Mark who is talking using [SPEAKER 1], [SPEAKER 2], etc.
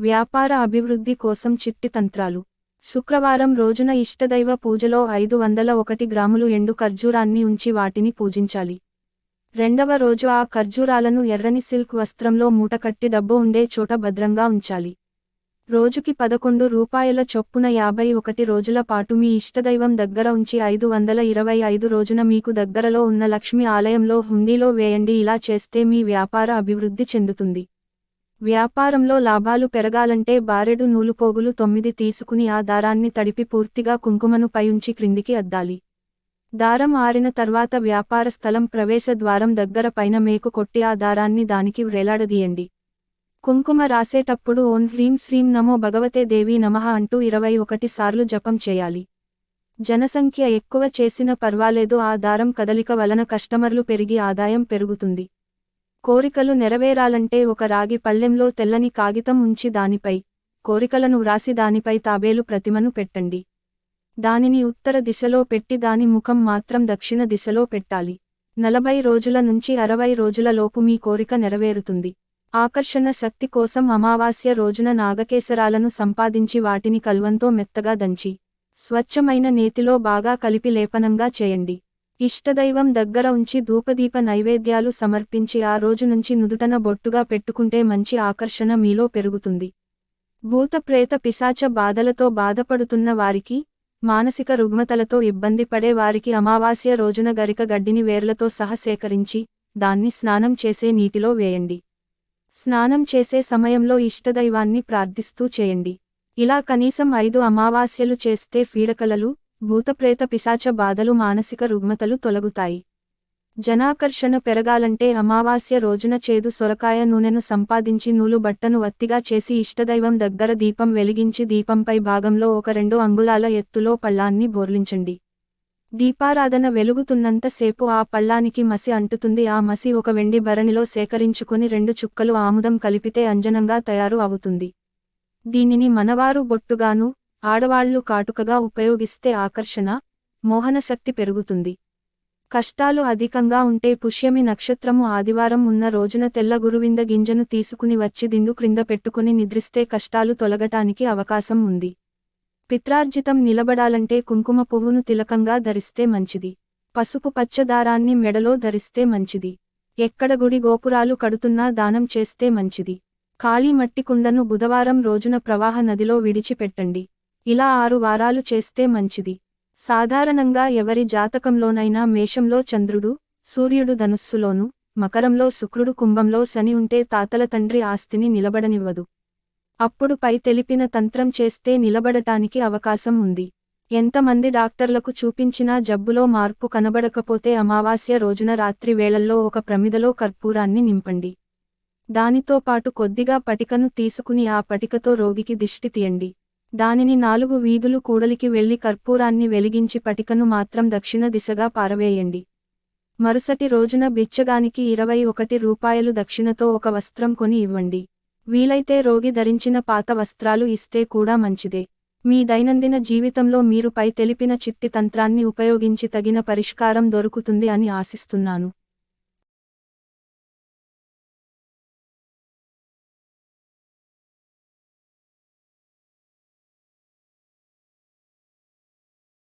[SPEAKER 1] వ్యాపార అభివృద్ధి కోసం చిట్టి తంత్రాలు. శుక్రవారం రోజున ఇష్టదైవ పూజలో ఐదు వందల ఒకటి గ్రాములు ఎండు ఖర్జూరాన్ని ఉంచి వాటిని పూజించాలి. రెండవ రోజు ఆ ఖర్జూరాలను ఎర్రని సిల్క్ వస్త్రంలో మూటకట్టి డబ్బు ఉండే చోట భద్రంగా ఉంచాలి. రోజుకి పదకొండు రూపాయల చొప్పున యాభై ఒకటి రోజుల పాటు మీ ఇష్టదైవం దగ్గర ఉంచి ఐదు వందల ఇరవై ఐదు రోజున మీకు దగ్గరలో ఉన్న లక్ష్మి ఆలయంలో హుండీలో వేయండి. ఇలా చేస్తే మీ వ్యాపార అభివృద్ధి చెందుతుంది. వ్యాపారంలో లాభాలు పెరగాలంటే బారెడు నూలుపోగులు తొమ్మిది తీసుకుని ఆ దారాన్ని తడిపి పూర్తిగా కుంకుమను పైంచి క్రిందికి అద్దాలి. దారం ఆరిన తర్వాత వ్యాపార స్థలం ప్రవేశ ద్వారం దగ్గర పైన మేకు కొట్టి ఆ దారాన్ని దానికి వ్రేలాడదీయండి. కుంకుమ రాసేటప్పుడు ఓం హ్రీం శ్రీం నమో భగవతే దేవి నమః అంటూ ఇరవై ఒకటి సార్లు జపం చేయాలి. జనసంఖ్య ఎక్కువ చేసిన పర్వాలేదు ఆ దారం కదలిక వలన కస్టమర్లు పెరిగి ఆదాయం పెరుగుతుంది. కోరికలు నెరవేరాలంటే ఒక రాగి పళ్ళెంలో తెల్లని కాగితం ఉంచి దానిపై కోరికలను వ్రాసి దానిపై తాబేలు ప్రతిమను పెట్టండి. దానిని ఉత్తర దిశలో పెట్టి దాని ముఖం మాత్రం దక్షిణ దిశలో పెట్టాలి. నలభై రోజుల నుంచి అరవై రోజులలోపు మీ కోరిక నెరవేరుతుంది. ఆకర్షణ శక్తి కోసం అమావాస్య రోజున నాగకేసరాలను సంపాదించి వాటిని కల్వంతో మెత్తగా దంచి స్వచ్ఛమైన నేతిలో బాగా కలిపి లేపనంగా చేయండి. ఇష్టదైవం దగ్గర ఉంచి ధూపదీప నైవేద్యాలు సమర్పించి ఆ రోజు నుంచి నుదుటన బొట్టుగా పెట్టుకుంటే మంచి ఆకర్షణ మీలో పెరుగుతుంది. భూత ప్రేత పిశాచ బాధలతో బాధపడుతున్న వారికి మానసిక రుగ్మతలతో ఇబ్బంది పడే వారికి అమావాస్య రోజున గరిక గడ్డిని వేర్లతో సహా సేకరించి దాన్ని స్నానం చేసే నీటిలో వేయండి. స్నానం చేసే సమయంలో ఇష్టదైవాన్ని ప్రార్థిస్తూ చేయండి. ఇలా కనీసం ఐదు అమావాస్యలు చేస్తే ఫీడకలలు భూతప్రేత పిశాచ బాధలు మానసిక రుగ్మతలు తొలగుతాయి. జనాకర్షణ పెరగాలంటే అమావాస్య రోజున చేదు సొరకాయ నూనెను సంపాదించి నూలు బట్టను వత్తిగా చేసి ఇష్టదైవం దగ్గర దీపం వెలిగించి దీపంపై భాగంలో ఒక రెండు అంగుళాల ఎత్తులో పళ్ళాన్ని బోర్లించండి. దీపారాధన వెలుగుతున్నంతసేపు ఆ పళ్ళానికి మసి అంటుతుంది. ఆ మసి ఒక వెండి భరణిలో సేకరించుకుని రెండు చుక్కలు ఆముదం కలిపితే అంజనంగా తయారు అవుతుంది. దీనిని మనవారు బొట్టుగాను ఆడవాళ్ళు కాటుకగా ఉపయోగిస్తే ఆకర్షణ మోహనశక్తి పెరుగుతుంది. కష్టాలు అధికంగా ఉంటే పుష్యమి నక్షత్రము ఆదివారం ఉన్న రోజున తెల్ల గురువింద గింజను తీసుకుని వచ్చి దిండు క్రింద పెట్టుకుని నిద్రిస్తే కష్టాలు తొలగటానికి అవకాశం ఉంది. పిత్రార్జితం నిలబడాలంటే కుంకుమ పువ్వును తిలకంగా ధరిస్తే మంచిది. పసుపు పచ్చదారాన్ని మెడలో ధరిస్తే మంచిది. ఎక్కడ గుడి గోపురాలు కడుతున్నా దానం చేస్తే మంచిది. ఖాళీ మట్టి కుండను బుధవారం రోజున ప్రవాహ నదిలో విడిచిపెట్టండి. ఇలా ఆరు వారాలు చేస్తే మంచిది. సాధారణంగా ఎవరి జాతకంలోనైనా మేషంలో చంద్రుడు సూర్యుడు ధనుస్సులోను మకరంలో శుక్రుడు కుంభంలో శని ఉంటే తాతల తండ్రి ఆస్తిని నిలబడనివ్వదు. అప్పుడు పై తెలిపిన తంత్రం చేస్తే నిలబడటానికి అవకాశం ఉంది. ఎంతమంది డాక్టర్లకు చూపించినా జబ్బులో మార్పు కనబడకపోతే అమావాస్య రోజున రాత్రి వేళల్లో ఒక ప్రమిదలో కర్పూరాన్ని నింపండి. దానితో పాటు కొద్దిగా పటికను తీసుకుని ఆ పటికతో రోగికి దిష్టి తీయండి. దానిని నాలుగు వీధులు కూడలికి వెళ్ళి కర్పూరాన్ని వెలిగించి పటికను మాత్రం దక్షిణ దిశగా పారవేయండి. మరుసటి రోజున బిచ్చగానికి ఇరవై ఒకటి రూపాయలు దక్షిణతో ఒక వస్త్రం కొని ఇవ్వండి. వీలైతే రోగి ధరించిన పాత వస్త్రాలు ఇస్తే కూడా మంచిదే. మీ దైనందిన జీవితంలో మీరు పై తెలిపిన చిట్టి తంత్రాన్ని ఉపయోగించి తగిన పరిష్కారం దొరుకుతుంది అని ఆశిస్తున్నాను.